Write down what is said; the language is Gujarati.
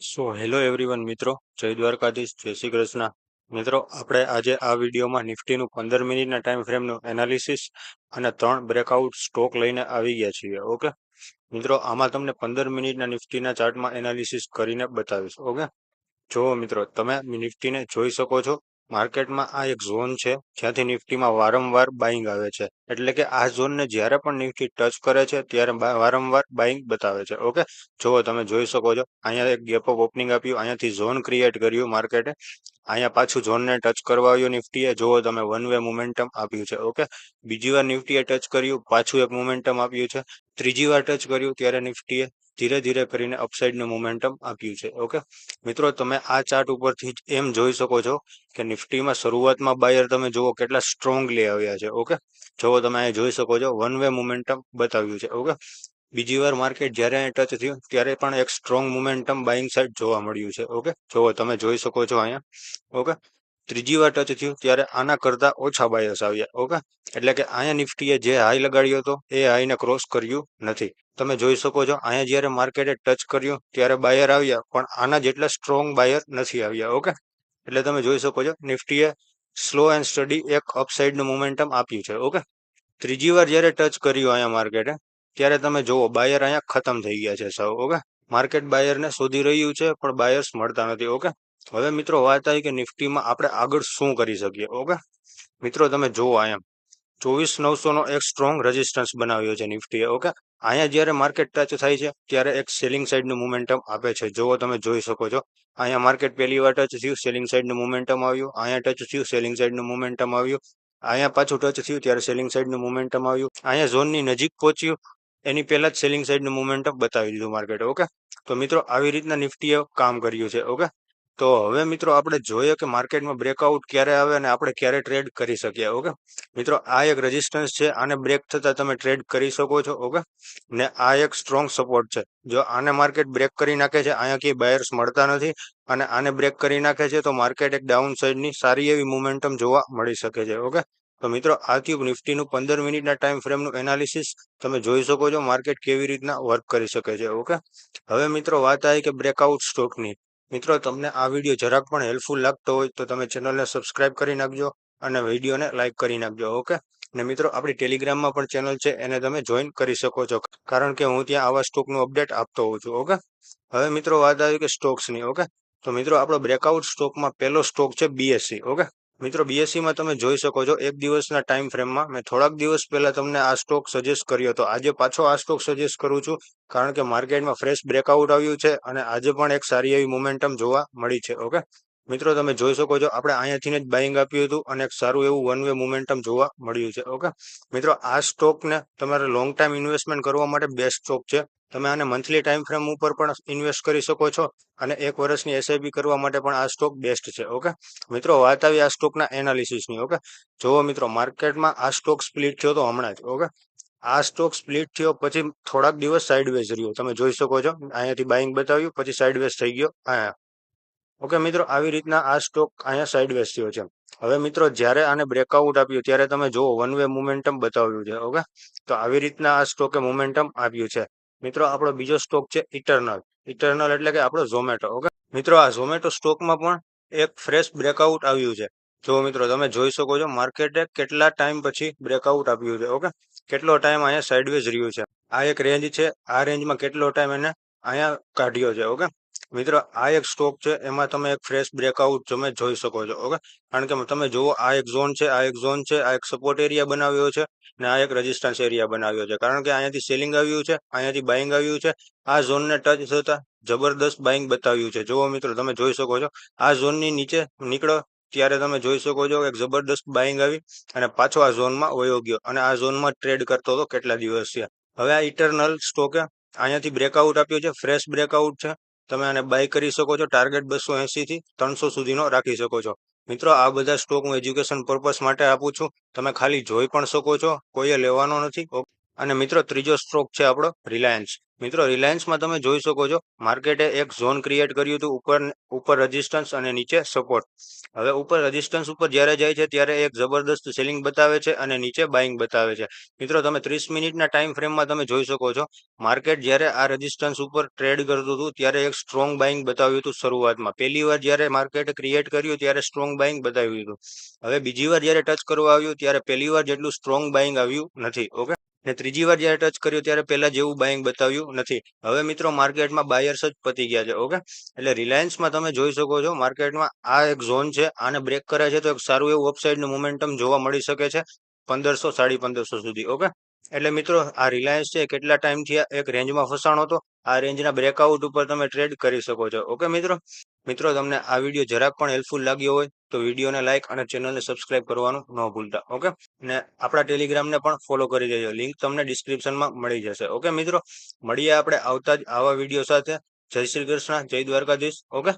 સો હેલો એવરીવન મિત્રો, જય દ્વારકાધીશ, જય શ્રી કૃષ્ણ. મિત્રો, આપણે આજે આ વિડીયોમાં નિફ્ટીનું પંદર મિનિટના ટાઈમ ફ્રેમનું એનાલિસિસ અને ત્રણ બ્રેકઆઉટ સ્ટોક લઈને આવી ગયા છીએ, ઓકે? મિત્રો, આમાં તમને પંદર મિનિટના નિફ્ટીના ચાર્ટમાં એનાલિસિસ કરીને બતાવીશ, ઓકે? જુઓ મિત્રો, તમે નિફ્ટીને જોઈ શકો છો. માર્કેટમાં આ એક ઝોન છે, જ્યાંથી નિફ્ટીમાં વારંવાર બાઇંગ આવે છે. એટલે કે આ ઝોનને જ્યારે પણ નિફ્ટી ટચ કરે છે, ત્યારે વારંવાર બાઇંગ બતાવે છે. ઓકે? જુઓ, તમે જોઈ શકો છો. અહીંયા એક ગેપ ઓફ ઓપનિંગ આપ્યું. અહીંયાથી ઝોન ક્રિએટ કર્યું માર્કેટે. અહીંયા પાછું ઝોનને ટચ કરવા આવ્યું નિફ્ટીએ. જુઓ, તમે વન વે મોમેન્ટમ આપ્યું છે. ઓકે? બીજી વાર નિફ્ટીએ ટચ કર્યું. પાછું એક મોમેન્ટમ આપ્યું છે. ત્રીજી વાર ટચ કર્યું ત્યારે નિફ્ટીએ ધીરે ધીરે કરીને અપસાઇડનું મોમેન્ટમ આપ્યું છે. ઓકે મિત્રો, તમે આ ચાર્ટ ઉપરથી જ એમ જોઈ શકો છો કે નિફ્ટીમાં શરૂઆતમાં બાયર તમે જુઓ કેટલા સ્ટ્રોંગલી આવ્યા છે. ઓકે જુઓ, તમે અહીં જોઈ શકો છો વન વે મોમેન્ટમ બતાવ્યું છે. ઓકે બીજી વાર માર્કેટ જ્યારે અહીં ટચ થયું, ત્યારે પણ એક સ્ટ્રોંગ મોમેન્ટમ બાઇંગ સાઇડ જોવા મળ્યું છે. ઓકે જુઓ, તમે જોઈ શકો છો અહીંયા. ઓકે ત્રીજી વાર ટચ થયું ત્યારે આના કરતા ઓછા બાયર્સ આવ્યા, ઓકે? એટલે કે અહીંયા નિફ્ટીએ જે હાઈ લગાડ્યો હતો, એ હાઈને ક્રોસ કર્યું નથી. તમે જોઈ શકો છો, અહીંયા જ્યારે માર્કેટે ટચ કર્યું ત્યારે બાયર આવ્યા, પણ આના જેટલા સ્ટ્રોંગ બાયર નથી આવ્યા, ઓકે? એટલે તમે જોઈ શકો છો, નિફ્ટીએ સ્લો એન્ડ સ્ટડી એક અપસાઇડનું મોમેન્ટમ આપ્યું છે, ઓકે? ત્રીજી વાર જ્યારે ટચ કર્યું અહીંયા માર્કેટે ત્યારે તમે જુઓ બાયર અહીંયા ખતમ થઈ ગયા છે સૌ ઓકે? માર્કેટ બાયરને શોધી રહ્યું છે, પણ બાયર્સ મળતા નથી, ઓકે? હવે મિત્રો વાત આવી કે નિફ્ટીમાં આપણે આગળ શું કરી શકીએ, ઓકે? મિત્રો તમે જુઓ એમ ચોવીસ નવસોનો એક સ્ટ્રોંગ રેઝિસ્ટન્સ બનાવ્યો છે નિફ્ટીએ, ઓકે? અહીંયા જ્યારે માર્કેટ ટચ થાય છે, ત્યારે એક સેલિંગ સાઈડનું મોમેન્ટમ આપે છે. જોવો તમે જોઈ શકો છો. અહીંયા માર્કેટ પહેલી વાર ટચ થયું સેલિંગ સાઈડનું મોમેન્ટમ આવ્યું. અહીંયા ટચ થયું સેલિંગ સાઈડનું મોમેન્ટમ આવ્યું. અહીંયા પાછું ટચ થયું, ત્યારે સેલિંગ સાઈડનું મોમેન્ટમ આવ્યું. અહીંયા ઝોનની નજીક પહોંચ્યું. એની પહેલા જ સેલિંગ સાઈડનું મોમેન્ટમ બતાવી દીધું માર્કેટ ઓકે? તો મિત્રો આવી રીતના નિફ્ટીએ કામ કર્યું છે, ઓકે? તો હવે મિત્રો આપણે જોઈએ કે માર્કેટમાં બ્રેકઆઉટ ક્યારે આવે અને આપણે ક્યારે ટ્રેડ કરી શકીએ ઓકે મિત્રો, આ એક રેઝિસ્ટન્સ છે, આને બ્રેક થતાં તમે ટ્રેડ કરી શકો છો ઓકે ને આ એક સ્ટ્રોંગ સપોર્ટ છે. જો આને માર્કેટ બ્રેક કરી નાખે છે, અહીંયા ક્યાંય બાયર્સ મળતા નથી અને આને બ્રેક કરી નાખે છે, તો માર્કેટ એક ડાઉન સાઈડની સારી એવી મોમેન્ટમ જોવા મળી શકે છે ઓકે તો મિત્રો, આ થયું નિફ્ટીનું પંદર મિનિટના ટાઈમ ફ્રેમનું એનાલિસિસ તમે જોઈ શકો છો માર્કેટ કેવી રીતના વર્ક કરી શકે છે ઓકે હવે મિત્રો, વાત આવી કે બ્રેકઆઉટ સ્ટોકની મિત્રો, તમને આ વીડિયો જરાક પણ હેલ્પફુલ લાગતો હોય તો તમે ચેનલને સબસ્ક્રાઇબ કરી નાખજો અને વિડીયોને લાઇક કરી નાખજો ઓકે ને મિત્રો, આપણી ટેલિગ્રામમાં પણ ચેનલ છે, એને તમે જોઈન કરી શકો છો. કારણ કે હું ત્યાં આવા સ્ટોકનું અપડેટ આપતો હોઉં છું ઓકે હવે મિત્રો, વાત આવી કે સ્ટોક્સની ઓકે તો મિત્રો, આપણો બ્રેકઆઉટ સ્ટોકમાં પહેલો સ્ટોક છે બીએસસી ઓકે મિત્રો બીએસસીમાં તમે જોઈ શકો છો, એક દિવસના ટાઈમ ફ્રેમમાં મેં થોડાક દિવસ પહેલા તમને આ સ્ટોક સજેસ્ટ કર્યો હતો. આજે પાછો આ સ્ટોક સજેસ્ટ કરું છું, કારણ કે માર્કેટમાં ફ્રેશ બ્રેકઆઉટ આવ્યું છે અને આજે પણ એક સારી એવી મોમેન્ટમ જોવા મળી છે ઓકે મિત્રો, તમે જોઈ શકો છો, આપણે અહીંયાથી જ બાઇંગ આપ્યું હતું અને એક સારું એવું વન વે મુમેન્ટમ જોવા મળ્યું છે, ઓકે? મિત્રો, આ સ્ટોકને તમારે લોંગ ટાઈમ ઇન્વેસ્ટમેન્ટ કરવા માટે બેસ્ટ સ્ટોક છે. તમે આને મંથલી ટાઈમ ફ્રેમ ઉપર પણ ઇન્વેસ્ટ કરી શકો છો અને એક વર્ષની એસઆઈપી કરવા માટે પણ આ સ્ટોક બેસ્ટ છે, ઓકે? મિત્રો, વાત આવી આ સ્ટોકના એનાલિસિસની ઓકે? જુઓ મિત્રો માર્કેટમાં આ સ્ટોક સ્પ્લિટ થયો તો હમણાં જ, ઓકે? આ સ્ટોક સ્પ્લિટ થયો પછી થોડાક દિવસ સાઇડવેઝ રહ્યો. તમે જોઈ શકો છો, અહીંયાથી બાઇંગ બતાવ્યું, પછી સાઇડવેઝ થઈ ગયો, અહીંયા. ઓકે, મિત્રો, આવી રીતના આ સ્ટોક અહીંયા સાઇડવેઝ થયો છે. હવે મિત્રો, જ્યારે આને બ્રેકઆઉટ આપ્યું, ત્યારે તમે જુઓ વન વે મુમેન્ટમ બતાવ્યું છે, ઓકે? તો આવી રીતના આ સ્ટોકે મુમેન્ટમ આપ્યું છે. મિત્રો, આપણો બીજો સ્ટોક છે ઇટરનલ ઇટરનલ એટલે કે આપણો ઝોમેટો ઓકે? મિત્રો, આ ઝોમેટો સ્ટોકમાં પણ એક ફ્રેશ બ્રેકઆઉટ આવ્યું છે. જો મિત્રો, તમે જોઈ શકો છો માર્કેટે કેટલા ટાઈમ પછી બ્રેકઆઉટ આપ્યું છે, ઓકે? કેટલો ટાઈમ અહીંયા સાઇડવેઝ રહ્યું છે. આ એક રેન્જ છે, આ રેન્જમાં કેટલો ટાઈમ એને અહીંયા કાઢ્યો છે, ઓકે? મિત્રો, આ એક સ્ટોક છે. એમાં તમે એક ફ્રેશ બ્રેકઆઉટ તમે જોઈ શકો છો, ઓકે? કારણ કે તમે જુઓ, આ એક ઝોન છે, આ એક ઝોન છે, આ એક સપોર્ટ એરિયા બનાવ્યો છે ને આ એક રેઝિસ્ટન્સ એરિયા બનાવ્યો છે. કારણ કે અહીંયાથી સેલિંગ આવ્યું છે, અહીંયાથી બાઇંગ આવ્યું છે. આ ઝોનને ટચ થતા જબરદસ્ત બાઇંગ બતાવ્યું છે. જુઓ મિત્રો, તમે જોઈ શકો છો. આ ઝોનની નીચે નીકળો, ત્યારે તમે જોઈ શકો છો એક જબરદસ્ત બાઇંગ આવી અને પાછો આ ઝોનમાં વયો ગયો અને આ ઝોનમાં ટ્રેડ કરતો હતો કેટલા દિવસ છે હવે આ ઇટરનલ સ્ટોકે અહીંયાથી બ્રેકઆઉટ આપ્યો છે ફ્રેશ બ્રેકઆઉટ છે. તમે આને બાય કરી શકો છો ટાર્ગેટ બસો એંસી થી ત્રણસો સુધીનો રાખી શકો છો. મિત્રો, આ બધા સ્ટોક હું એજ્યુકેશન પર્પઝ માટે આપું છું. તમે ખાલી જોઈ પણ શકો છો, કોઈએ લેવાનો નથી. અને મિત્રો, ત્રીજો સ્ટ્રોક છે આપણો રિલાયન્સ મિત્રો રિલાયન્સમાં તમે જોઈ શકો છો માર્કેટે એક ઝોન ક્રિએટ કર્યું હતું, ઉપર ઉપર રેઝિસ્ટન્સ અને નીચે સપોર્ટ હવે ઉપર રેઝિસ્ટન્સ ઉપર જ્યારે જાય છે, ત્યારે એક જબરદસ્ત સેલિંગ બતાવે છે અને નીચે બાઇંગ બતાવે છે. મિત્રો, તમે ત્રીસ મિનિટના ટાઈમ ફ્રેમમાં તમે જોઈ શકો છો માર્કેટ જ્યારે આ રેઝિસ્ટન્સ ઉપર ટ્રેડ કરતું હતું, ત્યારે એક સ્ટ્રોંગ બાઇંગ બતાવ્યું હતું શરૂઆતમાં. પહેલી વાર જ્યારે માર્કેટ ક્રિએટ કર્યું, ત્યારે સ્ટ્રોંગ બાઇંગ બતાવ્યું હતું. હવે બીજી વાર જ્યારે ટચ કરવા આવ્યું, ત્યારે પહેલી વાર જેટલું સ્ટ્રોંગ બાઇંગ આવ્યું નથી ઓકે ને ત્રીજી વાર જ્યારે ટચ કર્યું ત્યારે પહેલા જેવું બાઇંગ બતાવ્યું નથી. હવે મિત્રો માર્કેટમાં બાયર્સ જ પતી ગયા છે ઓકે એટલે રિલાયન્સમાં તમે જોઈ શકો છો માર્કેટમાં આ એક ઝોન છે, આને બ્રેક કરે છે તો એક સારું એવું અપસાઇડનું મોમેન્ટમ જોવા મળી શકે છે પંદરસો, સાડી પંદરસો સુધી ઓકે એટલે મિત્રો આ રિલાયન્સ છે કેટલા ટાઈમથી એક રેન્જમાં ફસાણો હતો, આ રેન્જના બ્રેકઆઉટ ઉપર તમે ટ્રેડ કરી શકો છો ઓકે મિત્રો? મિત્રો, તમને આ વીડિયો જરાક પણ હેલ્પફુલ લાગ્યો હોય, તો વિડીયોને લાઇક અને ચેનલને સબસ્ક્રાઇબ કરવાનું ન ભૂલતા ઓકે અને આપણા ટેલિગ્રામને પણ ફોલો કરી દેજો. લિંક તમને ડિસ્ક્રિપ્શનમાં મળી જશે ઓકે મિત્રો? મળીએ આપણે આવતા જ આવા વીડિયો સાથે. જય શ્રી કૃષ્ણ, જય દ્વારકાધીશ ઓકે